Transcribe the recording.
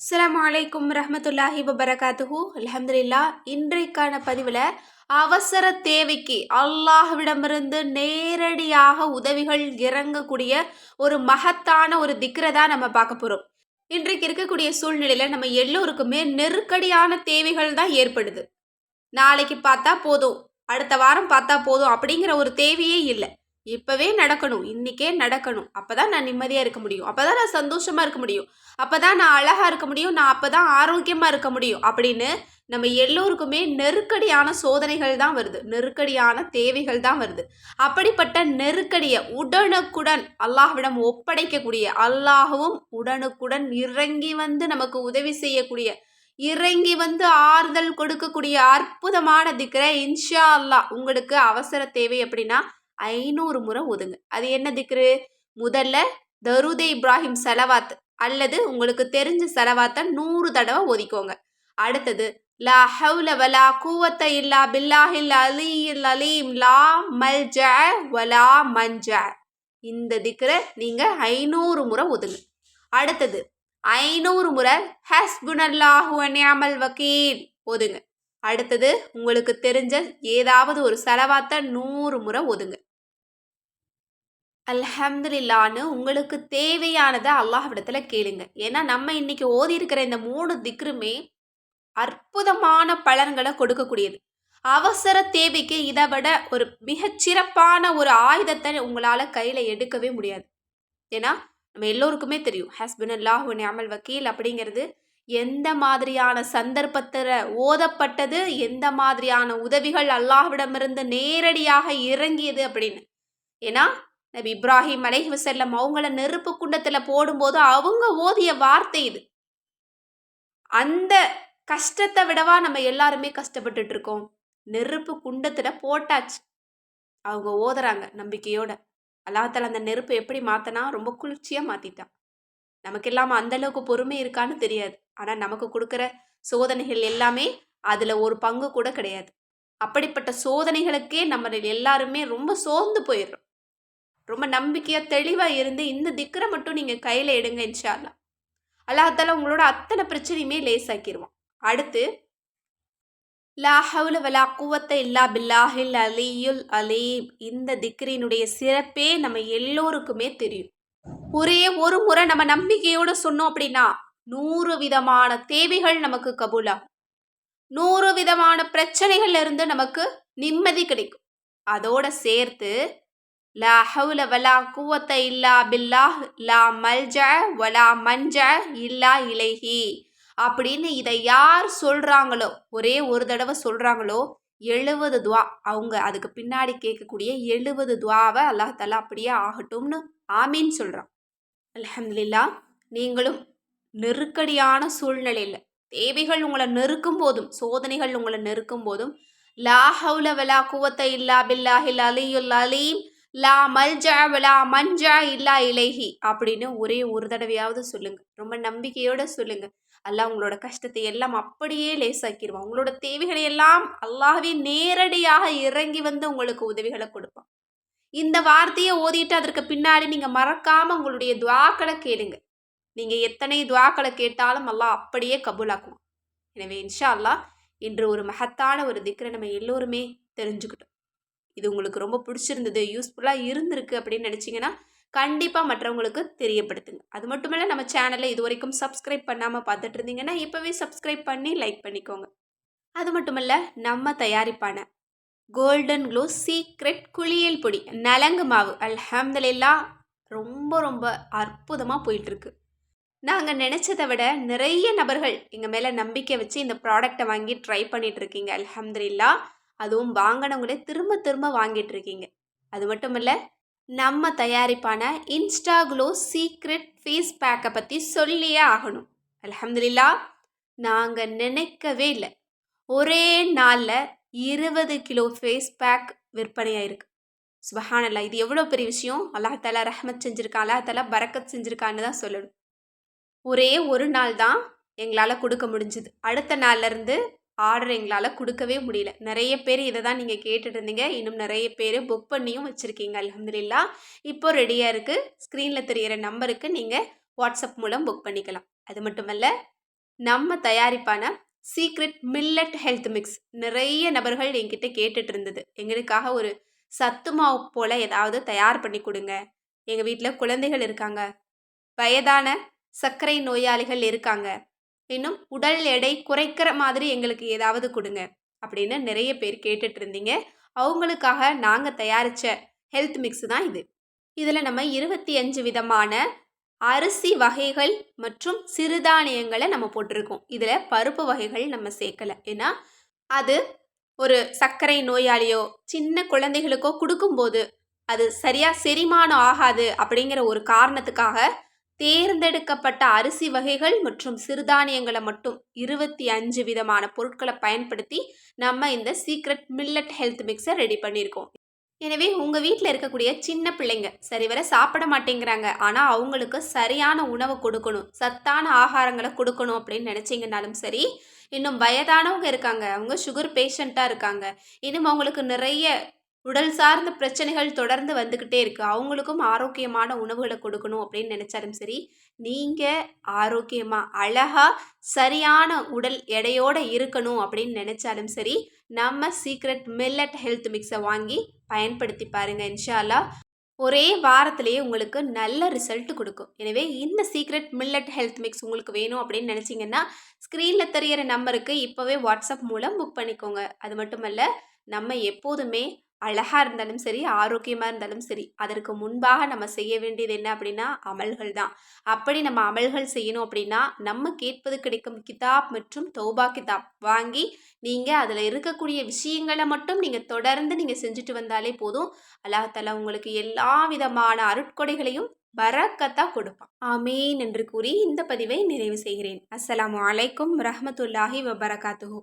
அஸ்லாம் வலைக்கும் ரஹமத்துல்லாஹி வபரகாத்துஹு. அலமதுல்லா இன்றைக்கான பதிவில் அவசர தேவைக்கு அல்லாஹ்விடமிருந்து நேரடியாக உதவிகள் இறங்கக்கூடிய ஒரு மகத்தான ஒரு திக்ரை தான் நம்ம பார்க்க போகிறோம் இன்றைக்கு இருக்கக்கூடிய சூழ்நிலையில் நம்ம எல்லோருக்குமே நெருக்கடியான தேவைகள் தான் ஏற்படுது. நாளைக்கு பார்த்தா போதும் அடுத்த வாரம் பார்த்தா போதும் அப்படிங்கிற ஒரு தேவையே இல்லை. இப்போவே நடக்கணும் இன்றைக்கே நடக்கணும். அப்போ தான் நான் நிம்மதியாக இருக்க முடியும். அப்போ தான் நான் சந்தோஷமாக இருக்க முடியும். அப்போ தான் நான் அழகாக இருக்க முடியும். நான் அப்போ தான் ஆரோக்கியமாக இருக்க முடியும். அப்படின்னு நம்ம எல்லோருக்குமே நெருக்கடியான சோதனைகள் தான் வருது. நெருக்கடியான தேவைகள் தான் வருது. அப்படிப்பட்ட நெருக்கடியை உடனுக்குடன் அல்லாஹ்விடம் ஒப்படைக்கக்கூடிய அல்லாஹுவும் உடனுக்குடன் இறங்கி வந்து நமக்கு உதவி செய்யக்கூடிய இறங்கி வந்து ஆறுதல் கொடுக்கக்கூடிய அற்புதமான திக்கரை இன்ஷா அல்லாஹ். உங்களுக்கு அவசர தேவை அப்படின்னா ஐநூறு முறை ஒதுங்க. அது என்ன திக்ரு? முதல்ல தருதே இப்ராஹிம் செலவாத் அல்லது உங்களுக்கு தெரிஞ்ச செலவாத்தை நூறு தடவை ஒதுக்கோங்க. அடுத்தது லா ஹவுல வலா கூவத்த இல்லா பில்லாஹில் அலியில் அலீம் லா மல்ஜ வலா மஞ்ச. இந்த திக்ரை நீங்கள் ஐநூறு முறை ஒதுங்க. அடுத்தது ஐநூறு முறை ஹஸ்புனல்லாஹு அநியாமல் வக்கீல் ஒதுங்க. அடுத்தது உங்களுக்கு தெரிஞ்ச ஏதாவது ஒரு செலவாத்தை நூறு முறை ஒதுங்க. அல்ஹம்துலில்லான்னு உங்களுக்கு தேவையானதை அல்லாஹ்விடத்தில் கேளுங்க. ஏன்னா நம்ம இன்னைக்கு ஓதி இருக்கிற இந்த மூணு திக்ருமே அற்புதமான பலன்களை கொடுக்கக்கூடியது. அவசர தேவைக்கு இதை விட ஒரு மிகச்சிறப்பான ஒரு ஆயுதத்தை உங்களால் கையில் எடுக்கவே முடியாது. ஏன்னா நம்ம எல்லோருக்குமே தெரியும் ஹஸ்பண்ட் அல்லாஹ் அமல் வக்கீல் அப்படிங்கிறது எந்த மாதிரியான சந்தர்ப்பத்தில் ஓதப்பட்டது எந்த மாதிரியான உதவிகள் அல்லாஹ்விடமிருந்து நேரடியாக இறங்கியது அப்படின்னு. ஏன்னா நபி இப்ராஹிம் அலைஹி வசல்லம் அவங்கள நெருப்பு குண்டத்தில் போடும்போது அவங்க ஓதிய வார்த்தை இது. அந்த கஷ்டத்தை விடவா நம்ம எல்லாருமே கஷ்டப்பட்டுட்டு இருக்கோம். நெருப்பு குண்டத்தில் போட்டாச்சு. அவங்க ஓதுறாங்க நம்பிக்கையோட. அல்லாத்தால் அந்த நெருப்பு எப்படி மாற்றினா ரொம்ப குளிர்ச்சியாக மாற்றிட்டான் நமக்கு இல்லாமல் அந்த அளவுக்கு பொறுமை இருக்கான்னு தெரியாது. ஆனால் நமக்கு கொடுக்குற சோதனைகள் எல்லாமே அதில் ஒரு பங்கு கூட கிடையாது. அப்படிப்பட்ட சோதனைகளுக்கே நம்ம எல்லாருமே ரொம்ப சோர்ந்து போயிடுறோம். ரொம்ப நம்பிக்கையாக தெளிவாக இருந்து இந்த திக்கரை மட்டும் நீங்கள் கையில் எடுங்க இன்ஷால்லா அல்லாஹால உங்களோட அத்தனை பிரச்சனையுமே லேசாக்கிடுவான் அடுத்து லா ஹவுல வலா குவத்த இல்லா பில்லாஹில் அலியுல் அலீம். இந்த திக்ரினுடைய சிறப்பே நம்ம எல்லோருக்குமே தெரியும். ஒரே ஒரு முறை நம்ம நம்பிக்கையோடு சொன்னோம் அப்படின்னா நூறு விதமான தேவைகள் நமக்கு கபூலாகும். நூறு விதமான பிரச்சனைகள்ல இருந்து நமக்கு நிம்மதி கிடைக்கும். அதோட சேர்த்து லா ஹவுல வலா குவத்த இல்லா பில்லாஹ் லா மல்ஜ வலா மஞ்ச இல்லா இலைஹி அப்படின்னு இதை யார் சொல்கிறாங்களோ ஒரே ஒரு தடவை சொல்கிறாங்களோ எழுபது துவா. அவங்க அதுக்கு பின்னாடி கேட்கக்கூடிய எழுபது துவாவை அல்லாஹ் தலா அப்படியே ஆகட்டும்னு ஆமீன் சொல்கிறான் அலமதுல்லா நீங்களும் நெருக்கடியான சூழ்நிலையில் தேவைகள் உங்களை நெருக்கும் போதும் சோதனைகள் உங்களை நெருக்கும் போதும் லா ஹவுல வலா குவத்த இல்லா பில்லாஹில் அலியுல் அலீம் லா மல்ஜா லா மஞ்சா இல்லா இலேஹி அப்படின்னு ஒரே ஒரு தடவையாவது சொல்லுங்க. ரொம்ப நம்பிக்கையோட சொல்லுங்க. அல்லாஹ் உங்களோட கஷ்டத்தை எல்லாம் அப்படியே லேசாக்கிடுவான் உங்களோட தேவைகளை எல்லாம் அல்லாஹவே நேரடியாக இறங்கி வந்து உங்களுக்கு உதவிகளை கொடுப்பான். இந்த வார்த்தையை ஓதிட்டு அதற்கு பின்னாடி நீங்கள் மறக்காமல் உங்களுடைய துவாக்களை கேளுங்க. நீங்கள் எத்தனை துவாக்களை கேட்டாலும் அல்லாஹ் அப்படியே கபூலாக்குவான். எனவே இன்ஷா அல்லாஹ் இன்று ஒரு மகத்தான ஒரு திக்கரை நம்ம எல்லோருமே தெரிஞ்சுக்கிட்டோம். இது உங்களுக்கு ரொம்ப பிடிச்சிருந்தது யூஸ்ஃபுல்லாக இருந்திருக்கு அப்படின்னு நினச்சிங்கன்னா கண்டிப்பாக மற்றவங்களுக்கு தெரியப்படுத்துங்க. அது மட்டும் இல்லை நம்ம சேனலை இது வரைக்கும் சப்ஸ்கிரைப் பண்ணாமல் பார்த்துட்டு இருந்தீங்கன்னா இப்போவே சப்ஸ்கிரைப் பண்ணி லைக் பண்ணிக்கோங்க. அது மட்டுமல்ல நம்ம தயாரிப்பான கோல்டன் க்ளோ சீக்ரெட் குளியல் பொடி நலங்கு மாவு அல்ஹம்துலில்லா ரொம்ப ரொம்ப அற்புதமாக போயிட்டுருக்கு. நாங்கள் நினச்சதை விட நிறைய நபர்கள் எங்கள் மேலே நம்பிக்கை வச்சு இந்த ப்ராடக்டை வாங்கி ட்ரை பண்ணிகிட்டு இருக்கீங்க அல்ஹம்துலில்லா. அதுவும் வாங்கினவங்களே திரும்ப திரும்ப வாங்கிட்டு இருக்கீங்க. அது மட்டும் இல்லை நம்ம தயாரிப்பான இன்ஸ்டாக்ளோ சீக்ரெட் ஃபேஸ் பேக்கை பற்றி சொல்லியே ஆகணும். அலமதுல்லா நாங்கள் நினைக்கவே இல்லை. ஒரே நாளில் இருபது கிலோ ஃபேஸ் பேக் விற்பனையாக இருக்குது சுபஹானல்லா இது எவ்வளோ பெரிய விஷயம்? அல்லாஹாலா ரஹமத் செஞ்சுருக்கான் அல்லாஹாலா பரக்கத் செஞ்சுருக்கான்னு தான் சொல்லணும். ஒரே ஒரு நாள் தான் எங்களால் கொடுக்க முடிஞ்சுது. அடுத்த நாள்லேருந்து ஆர்டர் எங்களால் கொடுக்கவே முடியல. நிறைய பேர் இதை தான் நீங்கள் கேட்டுட்டு இருந்தீங்க இன்னும் நிறைய பேர் புக் பண்ணியும் வச்சுருக்கீங்க. அலமதுல்லா இப்போ ரெடியாக இருக்குது ஸ்க்ரீனில் தெரிகிற நம்பருக்கு நீங்கள் வாட்ஸ்அப் மூலம் புக் பண்ணிக்கலாம். அது மட்டுமல்ல நம்ம தயாரிப்பான சீக்ரெட் மில்லட் ஹெல்த் மிக்ஸ் நிறைய நபர்கள் என்கிட்ட கேட்டுட்டு இருந்தது எங்களுக்காக ஒரு சத்து மாவு போல் ஏதாவது தயார் பண்ணி கொடுங்க. எங்கள் வீட்டில் குழந்தைகள் இருக்காங்க. வயதான சர்க்கரை நோயாளிகள் இருக்காங்க. இன்னும் உடல் எடை குறைக்கிற மாதிரி எங்களுக்கு ஏதாவது கொடுங்க அப்படின்னு நிறைய பேர் கேட்டுட்டு இருந்தீங்க அவங்களுக்காக நாங்கள் தயாரித்த ஹெல்த் மிக்ஸ் தான் இது. இதில் நம்ம இருபத்தி அஞ்சு விதமான அரிசி வகைகள் மற்றும் சிறுதானியங்களை நம்ம போட்டிருக்கோம். இதில் பருப்பு வகைகள் நம்ம சேர்க்கலை. ஏன்னா அது ஒரு சர்க்கரை நோயாளியோ சின்ன குழந்தைகளுக்கோ கொடுக்கும்போது அது சரியாக செரிமானம் ஆகாது அப்படிங்கிற ஒரு காரணத்துக்காக தேர்ந்தெடுக்கப்பட்ட அரிசி வகைகள் மற்றும் சிறுதானியங்களை மட்டும் இருபத்தி அஞ்சு விதமான பொருட்களை பயன்படுத்தி நம்ம இந்த சீக்ரெட் மில்லட் ஹெல்த் மிக்ஸை ரெடி பண்ணியிருக்கோம். எனவே உங்கள் வீட்டில் இருக்கக்கூடிய சின்ன பிள்ளைங்க சரிவர சாப்பிட மாட்டேங்கிறாங்க. ஆனால் அவங்களுக்கு சரியான உணவு கொடுக்கணும். சத்தான ஆகாரங்களை கொடுக்கணும் அப்படின்னு நினச்சிங்கனாலும் சரி இன்னும் வயதானவங்க இருக்காங்க. அவங்க சுகர் பேஷண்ட்டாக இருக்காங்க. இன்னும் அவங்களுக்கு நிறைய உடல் சார்ந்த பிரச்சனைகள் தொடர்ந்து வந்துக்கிட்டே இருக்குது அவங்களுக்கும் ஆரோக்கியமான உணவுகளை கொடுக்கணும் அப்படின்னு நினச்சாலும் சரி நீங்கள் ஆரோக்கியமாக அழகாக சரியான உடல் எடையோடு இருக்கணும் அப்படின்னு நினச்சாலும் சரி நம்ம சீக்ரெட் மில்லட் ஹெல்த் மிக்ஸை வாங்கி பயன்படுத்தி பாருங்கள் இன்ஷால்லா. ஒரே வாரத்திலேயே உங்களுக்கு நல்ல ரிசல்ட் கொடுக்கும். எனவே இந்த சீக்ரெட் மில்லட் ஹெல்த் மிக்ஸ் உங்களுக்கு வேணும் அப்படின்னு நினச்சிங்கன்னா ஸ்க்ரீனில் தெரியிற நம்பருக்கு இப்போவே வாட்ஸ்அப் மூலம் புக் பண்ணிக்கோங்க. அது மட்டுமல்ல நம்ம எப்போதுமே அழகாக இருந்தாலும் சரி ஆரோக்கியமாக இருந்தாலும் சரி அதற்கு முன்பாக நம்ம செய்ய வேண்டியது என்ன அப்படின்னா அமல்கள் தான். அப்படி நம்ம அமல்கள் செய்யணும் அப்படின்னா நம்ம கேட்பது கிடைக்கும் கிதாப் மற்றும் தௌபா கிதாப். வாங்கி நீங்கள் அதில் இருக்கக்கூடிய விஷயங்களை மட்டும் நீங்கள் தொடர்ந்து நீங்கள் செஞ்சுட்டு வந்தாலே போதும். அல்லாஹாலா உங்களுக்கு எல்லா விதமான அருட்கொடைகளையும் பரக்கத்தா கொடுப்பான். ஆமீன் என்று கூறி இந்த பதிவை நிறைவு செய்கிறேன். அஸ்லாம் அலைக்கும் ரஹமத்துல்லாஹி வபரகாத்துஹூ.